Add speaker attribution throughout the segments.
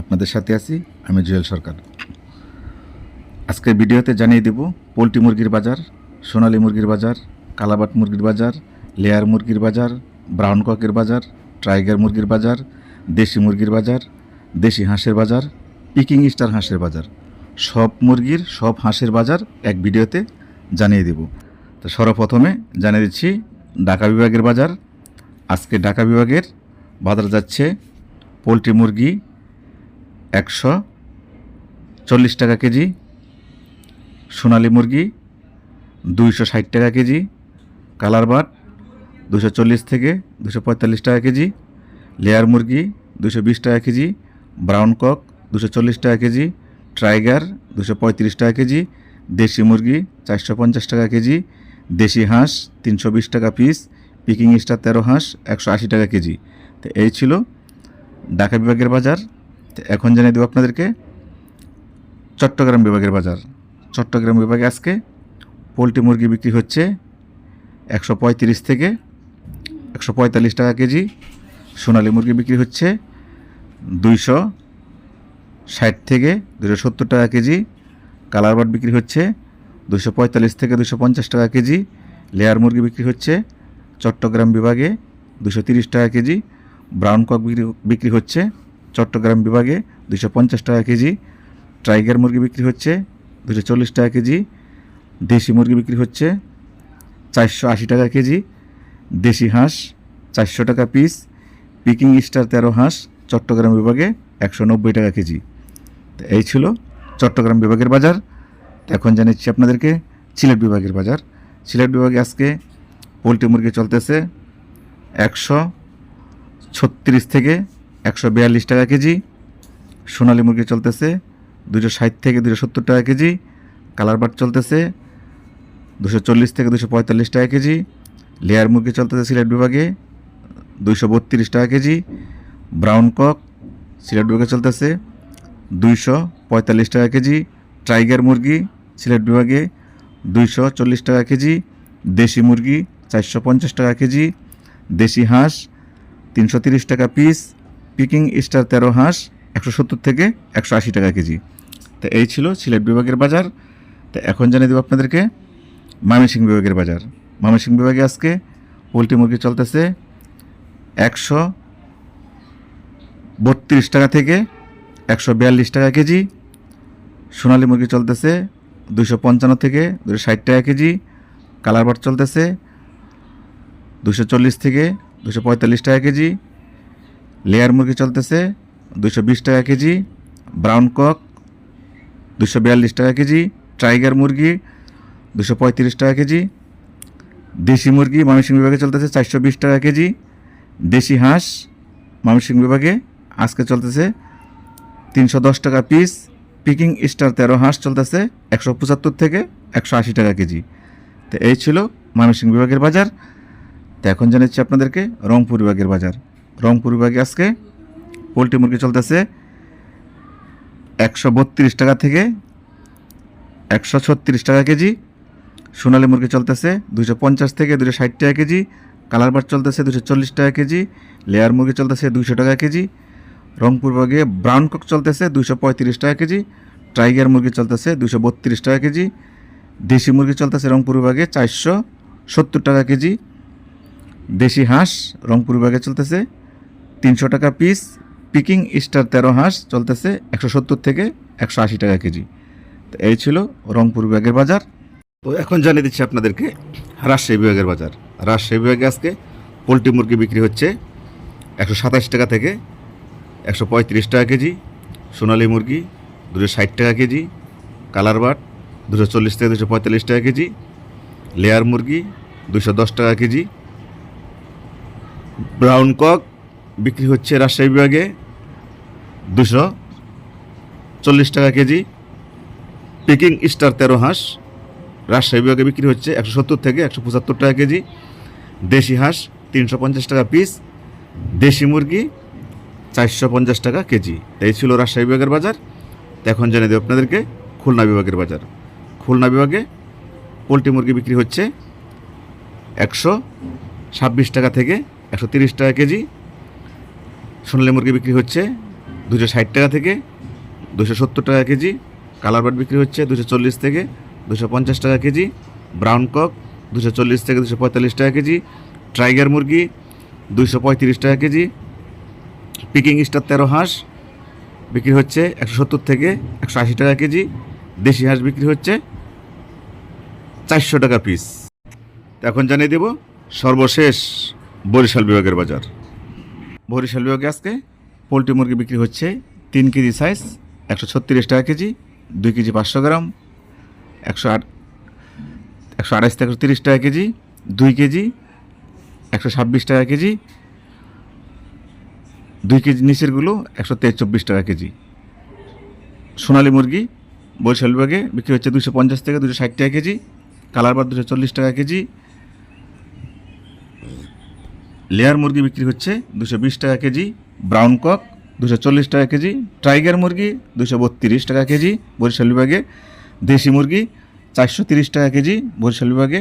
Speaker 1: আপনাদের সাথে আছি, আমি জুয়েল সরকার। আজকের ভিডিওতে জানিয়ে দেব, পোলট্রি মুরগির বাজার, সোনালী মুরগির বাজার, কালাবাট মুরগির বাজার, লেয়ার মুরগির বাজার, ব্রাউন ককের বাজার, টাইগার মুরগির বাজার, দেশি মুরগির বাজার, দেশি হাঁসের বাজার, পিকিং স্টার হাঁসের বাজার। সব মুরগির, সব হাঁসের বাজার এক ভিডিওতে জানিয়ে দেব। তো সর্বপ্রথমে জানিয়ে দিচ্ছি, ঢাকা বিভাগের বাজার। আজকে ঢাকা বিভাগের বাজার যাচ্ছে পোলট্রি মুরগি একশো চল্লিশ টাকা কেজি, সোনালী মুরগি দুইশো ষাট টাকা কেজি, কালার বাট দুশো চল্লিশ থেকে দুশো পঁয়তাল্লিশ টাকা কেজি, লেয়ার মুরগি দুশো বিশ টাকা কেজি, ব্রাউন কক দুশো চল্লিশ টাকা কেজি, ট্রাইগার দুশো পঁয়ত্রিশ টাকা কেজি, দেশি মুরগি চারশো পঞ্চাশ টাকা কেজি, দেশি হাঁস তিনশো বিশ টাকা পিস, পিকিং স্টার তেরো হাঁস একশো আশি টাকা কেজি। তো এই ছিল ঢাকা বিভাগের বাজার। এখন জানিয়ে দেবো আপনাদেরকে, চট্টগ্রাম বিভাগের বাজার। চট্টগ্রাম বিভাগে আজকে পোলট্রি মুরগি বিক্রি হচ্ছে একশো পঁয়ত্রিশ থেকে একশো পঁয়তাল্লিশ টাকা কেজি। সোনালী মুরগি বিক্রি হচ্ছে দুইশো ষাট থেকে দুশো সত্তর টাকা কেজি। কালার বাট বিক্রি হচ্ছে দুশো পঁয়তাল্লিশ থেকে দুশো পঞ্চাশ টাকা কেজি। লেয়ার মুরগি বিক্রি হচ্ছে চট্টগ্রাম বিভাগে দুশো তিরিশ টাকা কেজি। ব্রাউন কক বিক্রি বিক্রি হচ্ছে চট্টগ্রাম বিভাগে দুশো পঞ্চাশ টাকা কেজি, টাইগার মুরগি বিক্রি হচ্ছে দুশো চল্লিশ টাকা কেজি, দেশি মুরগি বিক্রি হচ্ছে চারশো আশি টাকা কেজি, দেশি হাঁস চারশো টাকা পিস পিকিং স্টার তেরো হাঁস, চট্টগ্রাম বিভাগে একশো নব্বই টাকা কেজি। তো এই ছিল চট্টগ্রাম বিভাগের বাজার। এখন জানাচ্ছি আপনাদেরকে সিলেট বিভাগের বাজার। সিলেট বিভাগে আজকে পোলট্রি মুরগি চলতেছে একশো ছত্রিশ থেকে একশো বিয়াল্লিশ টাকা কেজি, সোনালী মুরগি চলতেছে দুশো ষাট থেকে দুশো সত্তর টাকা কেজি, কালার বাট চলতেছে দুশো চল্লিশ থেকে দুশো পঁয়তাল্লিশ টাকা কেজি, লেয়ার মুরগি চলতেছে সিলেট বিভাগে দুইশো বত্রিশ টাকা কেজি, ব্রাউন কক সিলেট বিভাগে চলতেছে দুইশো পঁয়তাল্লিশ টাকা কেজি, টাইগার মুরগি সিলেট বিভাগে দুইশো চল্লিশ টাকা কেজি, দেশি মুরগি চারশো পঞ্চাশ টাকা কেজি, দেশি হাঁস তিনশো তিরিশ টাকা পিস পিকিং স্টার তেরো হাঁস একশো সত্তর থেকে একশো আশি টাকা কেজি। তো এই ছিল সিলেট বিভাগের বাজার। তো এখন জানিয়ে দেবো আপনাদেরকে ময়মনসিংহ বিভাগের বাজার। ময়মনসিংহ বিভাগে আজকে পোলট্রি মুরগি চলতেছে একশো বত্রিশ টাকা থেকে একশো বিয়াল্লিশ টাকা কেজি। সোনালী মুরগি চলতেছে দুশো পঞ্চান্ন থেকে দুশো ষাট টাকা কেজি। কালার বাট চলতেছে দুশো চল্লিশ থেকে দুশো পঁয়তাল্লিশ টাকা কেজি। লেয়ার মুরগি চলতেছে দুশো বিশ টাকা কেজি, ব্রাউন কক দুশো বিয়াল্লিশ টাকা কেজি, টাইগার মুরগি দুশো পঁয়ত্রিশ টাকা কেজি, দেশি মুরগি ময়মনসিংহ বিভাগে চলতেছে চারশো বিশ টাকা কেজি, দেশি হাঁস ময়মনসিংহ বিভাগে আজকে চলতেছে তিনশো দশ টাকা পিস, পিকিং স্টার তেরো হাঁস চলতেছে একশো পঁচাত্তর থেকে একশো আশি টাকা কেজি। তো এই ছিল ময়মনসিংহ বিভাগের বাজার। তো এখন জানাচ্ছি আপনাদেরকে রংপুর বিভাগের বাজার। রংপুর বিভাগে আজকে পোলট্রি মুরগি চলতেছে একশো বত্রিশ টাকা থেকে একশো ছত্রিশ টাকা কেজি, সোনালী মুরগি চলতেছে দুশো পঞ্চাশ থেকে দুশো ষাট টাকা কেজি, কালার বাট চলতেছে দুশো চল্লিশ টাকা কেজি, লেয়ার মুরগি চলতেছে দুশো টাকা কেজি, রংপুর বিভাগে ব্রাউন কক চলতেছে দুশো পঁয়ত্রিশ টাকা কেজি, টাইগার মুরগি চলতেছে দুশো বত্রিশ টাকা কেজি, দেশি মুরগি চলতেছে রংপুর বিভাগে চারশো সত্তর টাকা কেজি, দেশি হাঁস রংপুর বিভাগে চলতেছে তিনশো টাকা পিস পিকিং স্টার তেরো হাঁস চলতেছে একশো সত্তর থেকে একশো আশি টাকা কেজি। তো এই ছিল রংপুর বিভাগের বাজার। তো এখন জানিয়ে দিচ্ছি আপনাদেরকে রাজশাহী বিভাগের বাজার। রাজশাহী বিভাগে আজকে পোলট্রি মুরগি বিক্রি হচ্ছে একশো সাতাশ টাকা থেকে একশো পঁয়ত্রিশ টাকা কেজি, সোনালী মুরগি দুশো ষাট টাকা কেজি, কালার বাট দুশো চল্লিশ থেকে দুশো পঁয়তাল্লিশ টাকা কেজি, লেয়ার মুরগি দুশো দশ টাকা কেজি, ব্রাউন কক বিক্রি হচ্ছে রাজশাহী বিভাগে দুশো চল্লিশ টাকা কেজি। পিকিং স্টার তেরো হাঁস রাজশাহী বিভাগে বিক্রি হচ্ছে একশো সত্তর থেকে একশো পঁচাত্তর টাকা কেজি। দেশি হাঁস তিনশো পঞ্চাশ টাকা পিস দেশি মুরগি চারশো পঞ্চাশ টাকা কেজি। এই ছিল রাজশাহী বিভাগের বাজার। এখন জেনে দেব আপনাদেরকে খুলনা বিভাগের বাজার। খুলনা বিভাগে পোলট্রি মুরগি বিক্রি হচ্ছে একশো ছাব্বিশ টাকা থেকে একশো তিরিশ টাকা কেজি। সোনালী মুরগি বিক্রি হচ্ছে দুশো ষাট টাকা থেকে দুশো সত্তর টাকা কেজি, কালার বার্ড বিক্রি হচ্ছে দুশো চল্লিশ থেকে দুশো পঞ্চাশ টাকা কেজি, ব্রাউন কক দুশো চল্লিশ থেকে দুশো পঁয়তাল্লিশ টাকা কেজি, টাইগার মুরগি দুশো পঁয়ত্রিশ টাকা কেজি, পিকিং স্টার তেরো হাঁস বিক্রি হচ্ছে একশো সত্তর থেকে একশো আশি টাকা কেজি, দেশি হাঁস বিক্রি হচ্ছে চারশো টাকা পিস। এখন জানিয়ে দেব সর্বশেষ বরিশাল বিভাগের বাজার। বরিশাল বিভাগে আজকে পোলট্রি মুরগি বিক্রি হচ্ছে তিন কেজি সাইজ একশো ছত্রিশ টাকা কেজি, দুই কেজি পাঁচশো গ্রাম, একশো আট, একশো আড়াইশ থেকে একশো তিরিশ টাকা কেজি, দুই কেজি, একশো ছাব্বিশ টাকা কেজি, দুই কেজি নিচেরগুলো একশো তেইশ চব্বিশ টাকা কেজি। সোনালী মুরগি বরিশাল বিভাগে বিক্রি হচ্ছে দুশো পঞ্চাশ থেকে দুশো ষাট টাকা কেজি, কালার বার দুশো চল্লিশ টাকা কেজি লেয়ার মুরগি বিক্রি হচ্ছে দুশো বিশ টাকা কেজি, ব্রাউন কক দুশো চল্লিশ টাকা কেজি, টাইগার মুরগি দুশো বত্রিশ টাকা কেজি, বরিশাল বিভাগে দেশি মুরগি চারশো তিরিশ টাকা কেজি, বরিশাল বিভাগে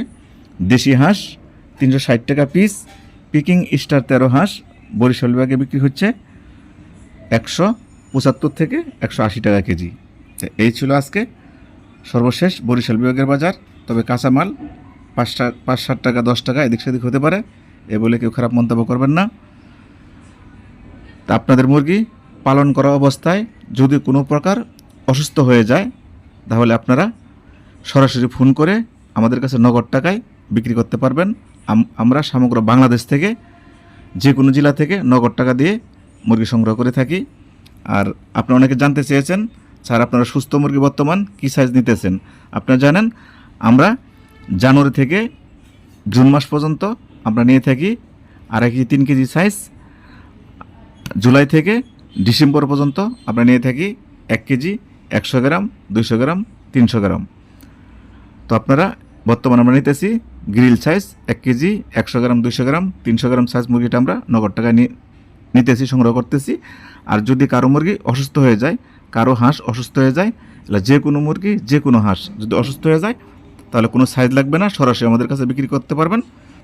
Speaker 1: দেশি হাঁস তিনশো ষাট টাকা পিস পিকিং স্টার তেরো হাঁস, বরিশাল বিভাগে বিক্রি হচ্ছে একশো পঁচাত্তর থেকে একশো আশি টাকা কেজি। এই ছিল আজকে সর্বশেষ বরিশাল বিভাগের বাজার, তবে কাঁচামাল পাঁচ পাঁচ ষাট টাকা, দশ টাকা, এদিক সেদিক হতে পারে। এ বলে কেউ খারাপ মন্তব্য করবেন না। তা আপনাদের মুরগি পালন করা অবস্থায় যদি কোনো প্রকার অসুস্থ হয়ে যায়, তাহলে আপনারা সরাসরি ফোন করে আমাদের কাছে নগদ টাকায় বিক্রি করতে পারবেন। আম- আমরা সমগ্র বাংলাদেশ থেকে, যে কোনো জেলা থেকে নগদ টাকা দিয়ে মুরগি সংগ্রহ করে থাকি। আর আপনারা অনেকে জানতে চেয়েছেন, স্যার আপনারা সুস্থ মুরগি বর্তমান কী সাইজ নিতেছেন? আপনারা জানেন, আমরা জানুয়ারি থেকে জুন মাস পর্যন্ত আমরা নিয়ে থাকি আড়াই কেজি তিন কেজি সাইজ জুলাই থেকে ডিসেম্বর পর্যন্ত আমরা নিয়ে থাকি এক কেজি একশো গ্রাম, দুইশো গ্রাম, তিনশো গ্রাম। তো আপনারা বর্তমানে আমরা নিতেছি গ্রিল সাইজ এক কেজি একশো গ্রাম, দুইশো গ্রাম, তিনশো গ্রাম সাইজ মুরগিটা আমরা নগদ টাকায় নিতেছি, সংগ্রহ করতেছি। আর যদি কারও মুরগি অসুস্থ হয়ে যায়, কারও হাঁস অসুস্থ হয়ে যায়, তাহলে যে কোনো মুরগি, যে কোনো হাঁস যদি অসুস্থ হয়ে যায়, তাহলে কোনো সাইজ লাগবে না, সরাসরি আমাদের কাছে বিক্রি করতে পারবেন।